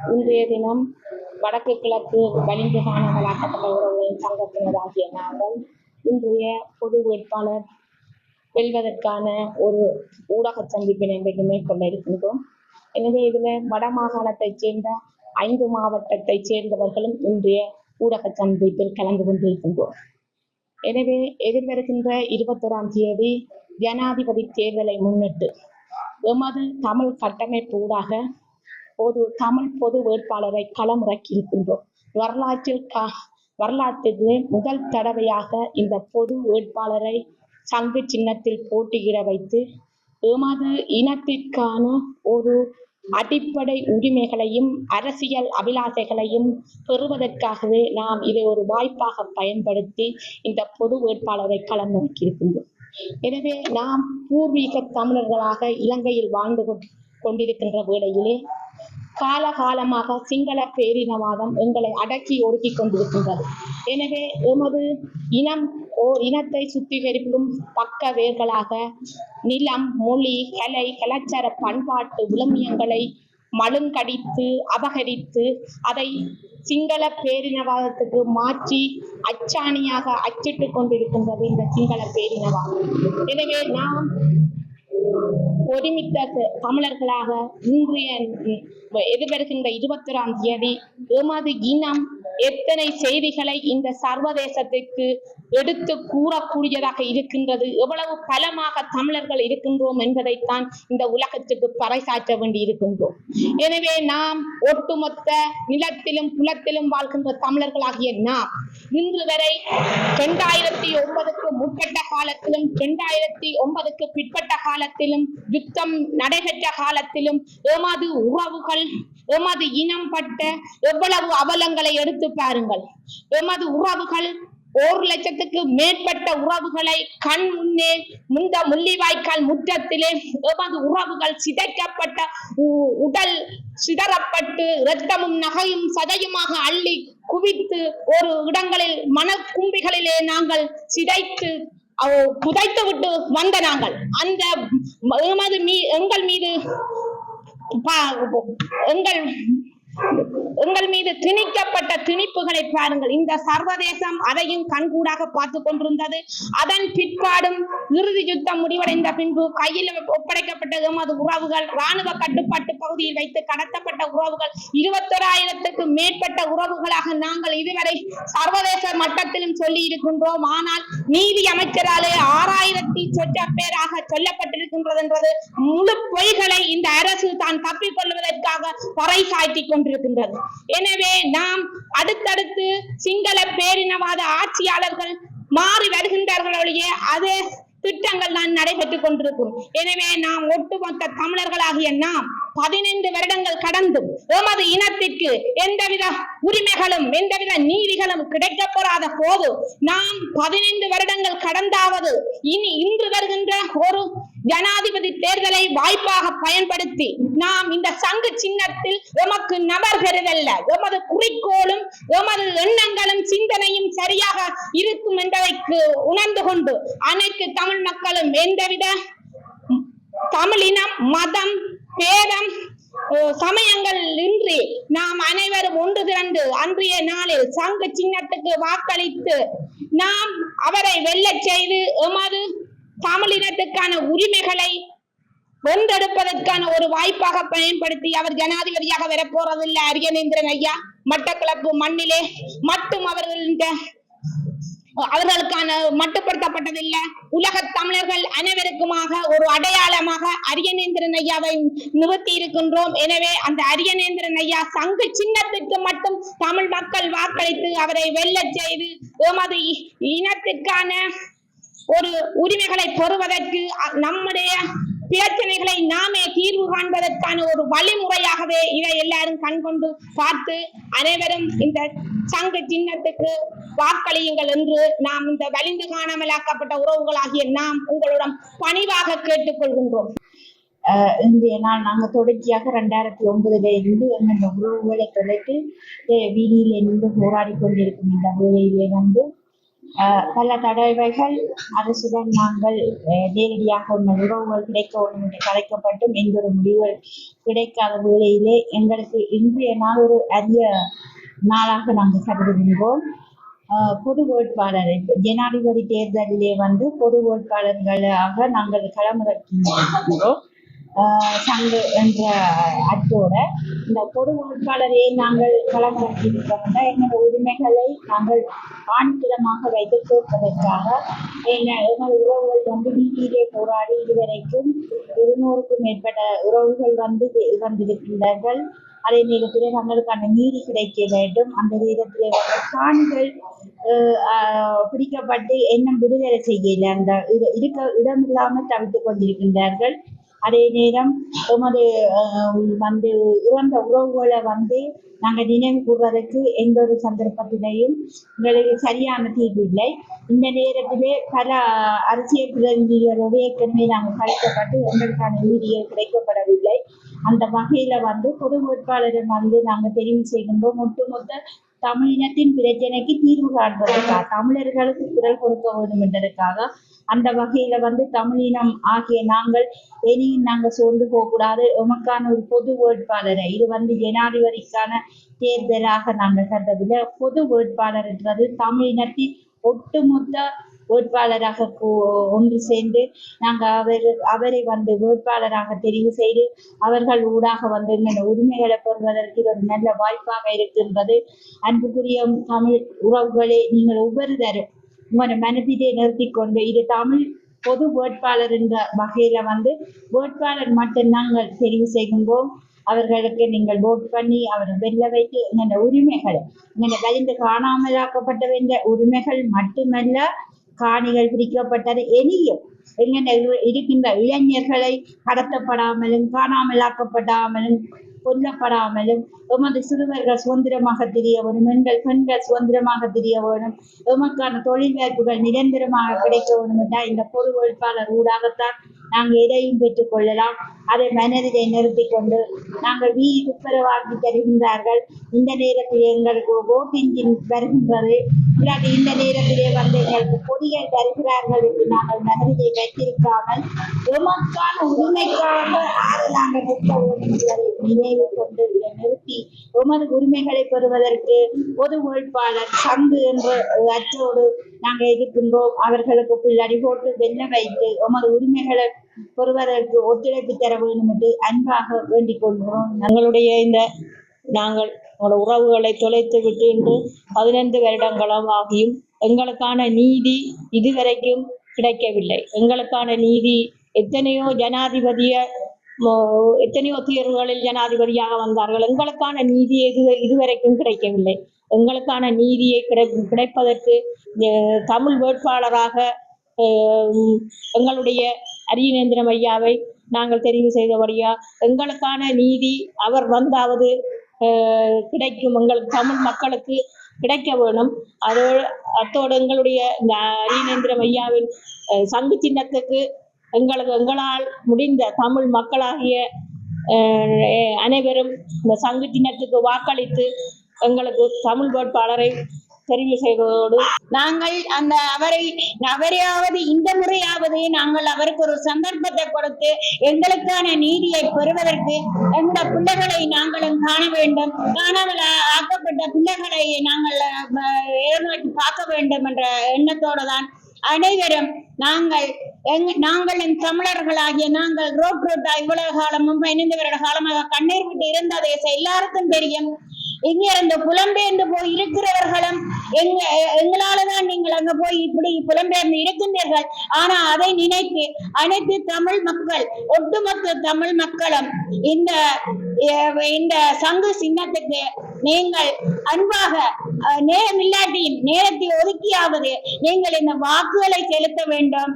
இன்றைய தினம் வடக்கு கிழக்கு வலிந்து காணாமலாக்கப்பட்ட உறவுகளின் சங்கத்தினராகிய நாங்கள் இன்றைய பொது வேட்பாளர் வெல்வதற்கான ஒரு ஊடக சந்திப்பினை இன்றைக்கு மேற்கொள்ள இருக்கின்றோம். எனவே இதில் வடமாகாணத்தைச் சேர்ந்த ஐந்து மாவட்டத்தைச் சேர்ந்தவர்களும் இன்றைய ஊடக சந்திப்பில் கலந்து கொண்டிருக்கின்றோம். எனவே எதிர்வருகின்ற இருபத்தோராம் தேதி ஜனாதிபதி தேர்தலை முன்னிட்டு எமது தமிழ் கட்டமைப்பு ஊடாக பொது தமிழ் பொது வேட்பாளரை களமிறக்கி இருக்கின்றோம் வரலாற்றில் கா வரலாற்றிலே முதல் தடவையாக இந்த பொது வேட்பாளரை சங்கு சின்னத்தில் போட்டியிட வைத்து எமது இனத்திற்கான ஒரு அடிப்படை உரிமைகளையும் அரசியல் அபிலாசைகளையும் பெறுவதற்காகவே நாம் இதை ஒரு வாய்ப்பாக பயன்படுத்தி இந்த பொது வேட்பாளரை களமிறக்கியிருக்கின்றோம். எனவே நாம் பூர்வீக தமிழர்களாக இலங்கையில் வாழ்ந்து கொண்டிருக்கின்ற வேளையிலே காலகாலமாக சிங்கள பேரினவாதம் எங்களை அடக்கி ஒடுக்கி கொண்டிருக்கின்றது. எனவே எமது இனம் ஓர் இனத்தை சுத்திகரிக்கும் பக்க வேர்களாக நிலம் மொழி கலை கலாச்சார பண்பாட்டு விழுமியங்களை மழுங்கடித்து அபகரித்து அதை சிங்கள பேரினவாதத்துக்கு மாற்றி அச்சாணியாக அச்சிட்டு கொண்டிருக்கின்றது இந்த சிங்கள பேரினவாதம். எனவே நாம் ஒருமித்த த- தமிழர்களாக இன்றைய ம், எதிர்வருகின்ற இருபத்தொராம் தேதி எமது இனம் எத்தனை செய்திகளை இந்த சர்வதேசத்திற்கு எடுத்து கூறக்கூடியதாக இருக்கின்றது. எவ்வளவு பலமாக தமிழர்கள் இருக்கின்றோம் என்பதைத்தான் இந்த உலகத்துக்கு பறைசாற்ற வேண்டி இருக்கின்றோம் எனவே நாம் ஒட்டுமொத்த நிலத்திலும் புலத்திலும் வாழ்கின்ற தமிழர்களாகிய நாம் இன்று வரை இரண்டாயிரத்தி ஒன்பதுக்கு முற்பட்ட காலத்திலும் இரண்டாயிரத்தி ஒன்பதுக்கு பிற்பட்ட காலத்திலும் யுத்தம் நடைபெற்ற காலத்திலும் எமது உறவுகள் எமது இனம் பட்ட எவ்வளவு அவலங்களை எடுத்து பாருங்கள். எமது உறவுகள் ஒரு லட்சத்துக்கு மேற்பட்ட உறவுகளை கண் முன்னே முந்த முள்ளிவாய்க்கால் முற்றத்திலே எமது உறவுகள் சிதைக்கப்பட்ட உ- உடல் சிதறப்பட்டு இரத்தமும் நகையும் சதையுமாக அள்ளி குவித்து ஒரு இடங்களில் மனக்கும்பிகளிலே நாங்கள் சிதைத்து புதைத்து விட்டு வந்த நாங்கள். அந்த எமது மீ எங்கள் மீது பா- எங்கள் எங்கள் மீது திணிக்கப்பட்ட திணிப்புகளை பாருங்கள். இந்த சர்வதேசம் அதையும் கண்கூடாக பார்த்து கொண்டிருந்தது. அதன் பிற்பாடும் இறுதி யுத்தம் முடிவடைந்த பின்பு கையில் ஒப்படைக்கப்பட்ட எமது உறவுகள். ராணுவ கட்டுப்பாட்டு பகுதியில் வைத்து கடத்தப்பட்ட உறவுகள். இருபத்தொராயிரத்துக்கு மேற்பட்ட உறவுகளாக நாங்கள் இதுவரை சர்வதேச மட்டத்திலும் சொல்லி இருக்கின்றோம். ஆனால் நீதி அமைச்சராலே ஆறாயிரத்தி சொச்ச பேராக சொல்லப்பட்டிருக்கின்றது என்றது முழு பொய்களை இந்த அரசு தான் தப்பிக் கொள்வதற்காக சாய்த்தி கொண்டிருக்கின்றது. எனவே நாம் அடுத்தடுத்து சிங்கள பேரினவாத ஆட்சியாளர்கள் மாறி வருகின்றார்களுடைய அதே திட்டங்கள் தான் நடைபெற்றுக் கொண்டிருக்கும். எனவே நாம் ஒட்டுமொத்த தமிழர்களாகிய நாம் பதினைந்து வருடங்கள் கடந்தும் எமது இனத்திற்கு எந்தவித உரிமைகளும் எந்தவித நீதிகளும் கிடைக்கப்பெறாத போது நாம் பதினைந்து வருடங்கள் கடந்தாவது இனி இன்று வருகின்ற ஒரு ஜனாதிபதி தேர்தலை வாய்ப்பாக பயன்படுத்தி நாம் இந்த சங்கு சின்னத்தில் எமக்கு நபர் பெறுதல்ல. எமது குறிக்கோளும் எமது எண்ணங்களும் சிந்தனையும் சரியாக இருக்கும் என்பதைக்கு உணர்ந்து கொண்டு அனைத்து தமிழ் மக்களும் எந்தவித தமிழினம் மதம் பேதம் சமயங்கள் இன்றி நாம் அனைவரும் ஒன்று திரண்டு அன்றைய நாளில் சங்கு சின்னத்துக்கு வாக்களித்து நாம் அவரை வெல்லச் செய்து எமது தமிழினத்துக்கான உரிமைகளை வென்றெடுப்பதற்கான ஒரு வாய்ப்பாக பயன்படுத்தி அவர் ஜனாதிபதியாக வரப்போறதில்லை. அரியநேந்திரன் ஐயா மட்டக்களப்பு மண்ணிலே மட்டும் அவர்களின் அவர்களுக்கான மட்டுப்படுத்தப்பட்டதில்லை. உலக தமிழர்கள் அனைவருக்குமாக ஒரு அடையாளமாக அரியநேந்திரன் ஐயாவை நிறுத்தி இருக்கின்றோம். எனவே அந்த அரியநேந்திரன் ஐயா சங்கு சின்னத்திற்கு மட்டும் தமிழ் மக்கள் வாக்களித்து அவரை வெல்ல செய்து எமது இ- இனத்திற்கான ஒரு உரிமைகளை பெறுவதற்கு நம்முடைய பிரச்சனைகளை நாமே தீர்வு காண்பதற்கான ஒரு வழிமுறையாகவே இதை எல்லாரும் கண்கொண்டு பார்த்து அனைவரும் இந்த சங்க சின்னத்துக்கு வாக்களியுங்கள் என்று நாம் இந்த வலிந்து காணாமலாக்கப்பட்ட உறவுகளாகிய நாம் உங்களுடன் பணிவாக கேட்டுக்கொள்கின்றோம். இன்றைய நாள் நாங்கள் தொடர்ச்சியாக ரெண்டாயிரத்தி ஒன்பதுல இருந்து அந்த உறவுகளை தொலைத்து வீதியில் இருந்து நின்று போராடி கொண்டிருக்கும் இந்த வேளையிலே வந்து பல தடவைகள் அரசுடன் நாங்கள் நேரடியாக உறவுகள் கிடைக்க வேண்டும் என்று கலைக்கப்பட்டும் எந்த ஒரு முடிவுகள் கிடைக்காத வேளையிலே எங்களுக்கு இன்றைய நாள் ஒரு அரிய நாளாக நாங்கள் கருதுகின்றோம். பொது வேட்பாளர் ஜனாதிபதி தேர்தலிலே வந்து பொது வேட்பாளர்களாக நாங்கள் களமிறக்கின்றோம் சங்கு என்ற அட்டோட இந்த பொது வாக்காளரை நாங்கள் களமிறக்கியிருக்கிறோம்னா எங்கள் உரிமைகளை நாங்கள் ஆண்கிடமாக வைத்து கேட்பதற்காக எங்கள் உறவுகள் வந்து வீட்டிலே போராடி இதுவரைக்கும் இருநூறுக்கும் மேற்பட்ட உறவுகள் வந்து வந்திருக்கின்றார்கள். அதே நேரத்தில் தங்களுக்கான நீதி கிடைக்க வேண்டும். அந்த நேரத்தில் காணிகள் ஆஹ் ஆஹ் பிடிக்கப்பட்டு எண்ணம் விடுதலை செய்யல. அந்த இட- இருக்க இடமில்லாமல் தவித்துக் கொண்டிருக்கின்றார்கள். அதே நேரம் எமது வந்து இறந்த உறவுகளை வந்து நாங்கள் நினைவு கூறுவதற்கு எந்த ஒரு சந்தர்ப்பத்திலையும் எங்களுக்கு சரியான தீர்வு இல்லை. இந்த நேரத்திலே பல அரசியல் பிரதிநிதிகளோடு ஏற்கனவே நாங்கள் கழிக்கப்பட்டு எங்களுக்கான நீதிகள் கிடைக்கப்படவில்லை. அந்த வகையில வந்து பொது வேட்பாளரை வந்து நாங்கள் தெரிவு செய்கின்றோம். ஒட்டுமொத்த தமிழினத்தின் பிரச்சனைக்கு தீர்வு காண்பதற்காக தமிழர்களுக்கு குரல் கொடுக்க வேண்டும் என்பதற்காக அந்த வகையில வந்து தமிழினம் ஆகிய நாங்கள் இனியும் நாங்கள் சோர்ந்து போகக்கூடாது. உமக்கான ஒரு பொது வேட்பாளரை இது வந்து ஜனாதிபதிக்கான தேர்தலாக நாங்கள் கருதவில்லை. பொது வேட்பாளர் என்றது தமிழினத்தின் ஒட்டுமொத்த வேட்பாளராக ஒன்று சேர்ந்து நாங்கள் அவர் அவரை வந்து வேட்பாளராக தெரிவு செய்து அவர்கள் ஊடாக வந்து இந்த உரிமைகளை பெறுவதற்கு ஒரு நல்ல வாய்ப்பாக இருக்கின்றது அன்புக்குரிய தமிழ் உறவுகளே நீங்கள் ஒவ்வொருத்தரும் உங்களோட மனதிலே நிறுத்தி கொண்டு இது தமிழ் பொது வேட்பாளர் என்ற வகையில வந்து வேட்பாளர் மட்டும் நாங்கள் தெரிவு செய்கின்றோம். அவர்களுக்கு நீங்கள் வோட் பண்ணி அவரை வெல்ல வைத்து இந்த உரிமைகள் இந்த வலிந்து காணாமலாக்கப்பட்ட வேண்டிய உரிமைகள் மட்டுமல்ல காணிகள் பிரிக்கப்பட்டது இனியும் எங்கன இருக்கின்ற இளைஞர்களை கடத்தப்படாமலும் காணாமலாக்கப்படாமலும் கொல்லப்படாமலும் எமது சிறுவர்கள் சுதந்திரமாக தெரிய வேணும் பெண்கள் பெண்கள் சுதந்திரமாக தெரிய வேணும் எமக்கான தொழில் வாய்ப்புகள் நிரந்தரமாக கிடைக்க வேண்டும் என்றால் இந்த பொது ஒழிப்பாளர் ஊடாகத்தான் நாங்கள் எதையும் பெற்றுக்கொள்ளலாம் அதை மனதிலே நிறுத்திக் கொண்டு நாங்கள் வீதி துப்புரவாக்கி தருகின்றார்கள். இந்த நேரத்தில் எங்களுக்கு ஓட்டிங்கின் வருகின்றது. இல்லாட்டி இந்த நேரத்திலே வந்து எங்களுக்கு பொடிகள் தருகிறார்கள் என்று நாங்கள் மனதிலே வைத்திருக்காமல் எமக்கான உரிமைக்காக ஆறு நாங்கள் நிற்க வேண்டும் என்பதை நினைவு கொண்டு இதை நிறுத்தி உமது உரிமைகளை பெறுவதற்கு பொது வேட்பாளர் சங்கு என்ற அச்சோடு நாங்கள் இருக்கின்றோம். அவர்களுக்கு பிள்ளடி போட்டு வெல்ல வைத்து உமது உரிமைகளை ஒருவருக்கு ஒத்துழைப்பு தர வேண்டும் என்று அன்பாக வேண்டிக் கொள்கிறோம். எங்களுடைய இந்த நாங்கள் எங்களோட உறவுகளை தொலைத்து விட்டு இன்று பதினைந்து வருடங்களும் ஆகியும் எங்களுக்கான நீதி இதுவரைக்கும் கிடைக்கவில்லை. எங்களுக்கான நீதி எத்தனையோ ஜனாதிபதிய எத்தனையோ தேர்வுகளில் ஜனாதிபதியாக வந்தார்கள். எங்களுக்கான நீதி இது இதுவரைக்கும் கிடைக்கவில்லை. எங்களுக்கான நீதியை கிடை கிடைப்பதற்கு தமிழ் வேட்பாளராக எங்களுடைய அரியநேந்திரம் ஐயாவை நாங்கள் தெரிவு செய்தபடியா எங்களுக்கான நீதி அவர் வந்தாவது அஹ், கிடைக்கும். எங்களுக்கு தமிழ் மக்களுக்கு கிடைக்க வேணும். அதோடு அத்தோடு எங்களுடைய இந்த அரியநேந்திரம் ஐயாவின் அஹ், சங்கு சின்னத்துக்கு எங்களுக்கு எங்களால் முடிந்த தமிழ் மக்களாகிய அஹ், அனைவரும் இந்த சங்கு சின்னத்துக்கு வாக்களித்து எங்களுக்கு தமிழ் வேட்பாளரை தெரிவு செய்வதோடு நாங்கள் அந்த அவரை அவரையாவது இந்த முறையாவது நாங்கள் அவருக்கு ஒரு சந்தர்ப்பத்தை கொடுத்து எங்களுக்கான நீதியை பெறுவதற்கு எங்களோட பிள்ளைகளை நாங்களும் காண வேண்டும். காணாமல் ஆக்கப்பட்ட பிள்ளைகளை நாங்கள் அஹ், பார்க்க வேண்டும் என்ற எண்ணத்தோடு தான் அனைவரும் நாங்கள் எங் நாங்களும் தமிழர்களாகிய நாங்கள் ரோட் ரோட்டா இவ்வளவு காலமும் பதினைந்து வருட காலமாக கண்ணீர் விட்டு இருந்ததை எல்லாருக்கும் தெரியும். இங்க இருந்து புலம்பெயர்ந்து போய் இருக்கிறவர்களும் எங்க எங்களாலதான் நீங்கள் அங்க போய் இப்படி புலம்பெயர்ந்து இருக்கின்றீர்கள். ஆனா அதை நினைத்து அனைத்து தமிழ் மக்கள் ஒட்டுமொத்த தமிழ் மக்களும் இந்த இந்த சங்கு சின்னத்துக்கு நீங்கள் அன்பாக அஹ், நேரம் இல்லாட்டியும் நேரத்தை ஒதுக்கியாவது நீங்கள் இந்த வாக்குகளை செலுத்த வேண்டும்.